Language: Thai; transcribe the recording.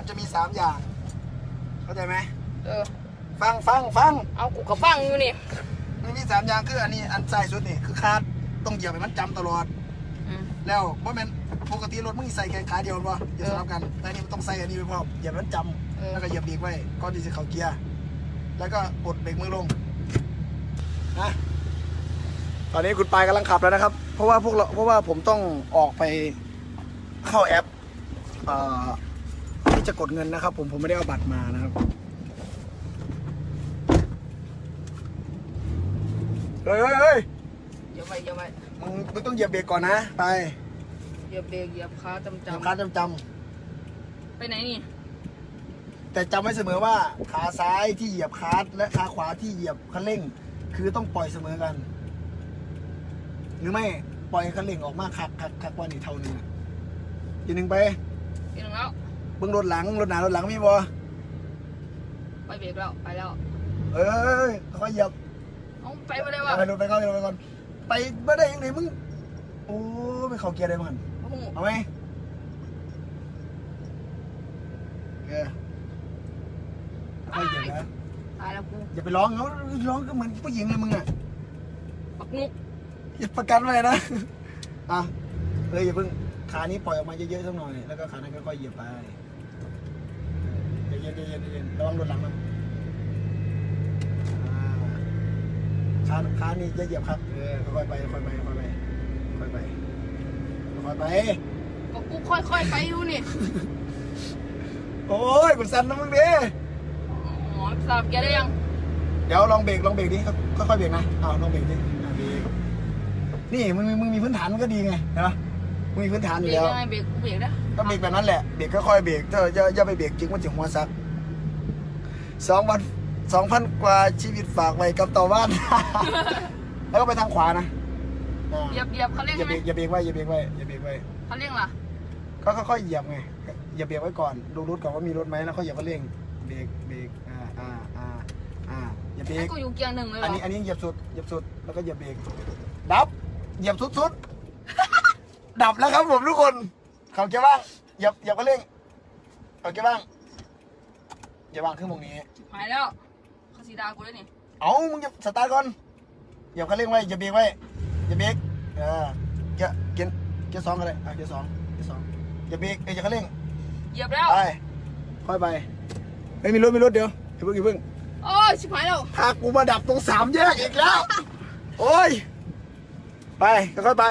มันจะมีสามอย่าง เข้าใจไหมเออ ฟังฟังฟังเอากูก็ฟังอยู่นี่มันมีสามอย่างคืออันนี้อันใส่สุดนี่คือคาดต้องเหยียบให้มันจำตลอด อืมแล้วเพราะมันปกติรถมึงใส่แค่ขาเดียวป่ะจะสลับกัน แต่อันนี่มันต้องใส่อันนี้ไปพร้อมเหยียบให้มันจเออำแล้วก็เหยียบเบรกไว้ก่อนที่จะเข้าเกียร์ แล้วก็ปลดเบรกมือลงนะตอนนี้คุณปายกำลังขับแล้วนะครับ เพราะว่าพวกเราเพราะว่าผมต้องออกไปเข้าแอปเอ่อ ที่จะกดเงินนะครับ ผมผมไม่ได้เอาบัตรมานะครับเฮ้ยเฮ้ยเฮ้ยเหยียบไปเหยียบไปมึงมึงต้องเหยียบเบรกก่อนนะ ไปเหยียบเบรกเหยียบขาจำเหยียบจำคาจำจไปไหนนี่ำแต่จำไว้เสมอว่าขาซ้ายที่เหยียบคาร์ดและขาขวาที่เหยียบคันเร่ง คือต้องปล่อยเสมอกัน หรือไม่ปล่อยคันเร่งออกมาคักคักคักกว่านี่เท่านึงอะอีกหนึ่งไปพี่น้องแล้ว เบิ้งรถหลังรถหน้ารถหลังมีบ่ไปเบรกแล้วไปแล้วเอ้ยค่อยเหยียบเอาไปไม่ได้ว่ะไปรถไปก่อนไปรถไปก่อนไปไม่ได้ยังไงมึงโอ้ไม่เข้าเกียร์ได้มั้งโอ้โหเอาไหมเออค่อยเหยียบนะตายแล้วกูอย่าไปร้องเขาร้องก็เหมือนผู้หญิงเลยมึงอะปักนุกอย่าประกันไว้นะอะเอออย่าเพิ่งขานี้ปล่อยออกมาเยอะๆสักหน่อย แล้วก็ขานั้นค่อยๆเหยียบไป เย็นๆเย็นๆเย็นๆระวังโดนหลังนะอ่าขาขานี่อย่าเหยียบครับเออค่อยๆไปค่อยๆไปค่อยๆไปค่อยๆไปค่อยๆไป ก็กูค่อยๆไปอยู่นี่โอ้ยกดสั่นนะมึงดิอ๋อสลับเกียร์ได้ยังเดี๋ยวลองเบรกลองเบรกดิค่อยๆเบรกนะเอาลองเบรกดิอะเบรกนี่มึงมึงมีพื้นฐานมันก็ดีไงเห็นปะมึงมีพื้นฐานอเบรยู่กแล้ว ยังไงเบรกกูเบรกได้ก็เบรกแบบนั้นแหละ เบรกค่อยๆเบรกเธออย่าอย่าไปเบรกจริงมันจะหัวซัก สองพันสองพันกว่าชีวิตฝากไว้กับต่อบ้าน แล้วก็ไปทางขวานะอ่าเหยียบเหยียบคันเร่งอย่าไหมเบรกอย่าเบรกไว้อย่าเบรกไว้อย่าเบรกไว้คันเร่งล่ะก็ค่อยๆเหยียบไงอย่าเบรกไว้ก่อนดูรถก่อนว่ามีรถไหมแล้วค่อยเหยียบคันเร่งเบรกเบรกอ่าอ่าอ่าอ่าอย่าเบรให้ก กูอยู่เกียร์หนึ่งเลยเหรอันอนี้อันนี้เหยียบสุดเหยียบสุดแล้วก็เหยียบเบรกดับเหยียบสุดสุด ดับแล้วครับผมทุกคนเขาเกียร์บ้างเหยียบเหยียบคันเร่งเขาเกียร์บ้าง อย่าวางเครื่องตรงนี้ หายแล้วเขาสีดากูแล้วนี่เอามึงอย่าสตาร์ทก่อนเหยียบคันเร่งไว้อย่าเบรกไว้อย่าเบรกเออเกียร์เกียร์เกียร์สองก็ได้อะเกียร์สองเกียร์สองอย่าเบรกเอ้ยอย่าคันเร่งเหยียบแล้ว ไปค่อยไปไม่มีรถมีรถเดี๋ยวอย่าเพิ่งอย่าเพิ่งโอ้ยชิบหายแล้ว พากูมาดับตรงสามแยกอีกแล้ว โอ้ย ไปค่อยๆไป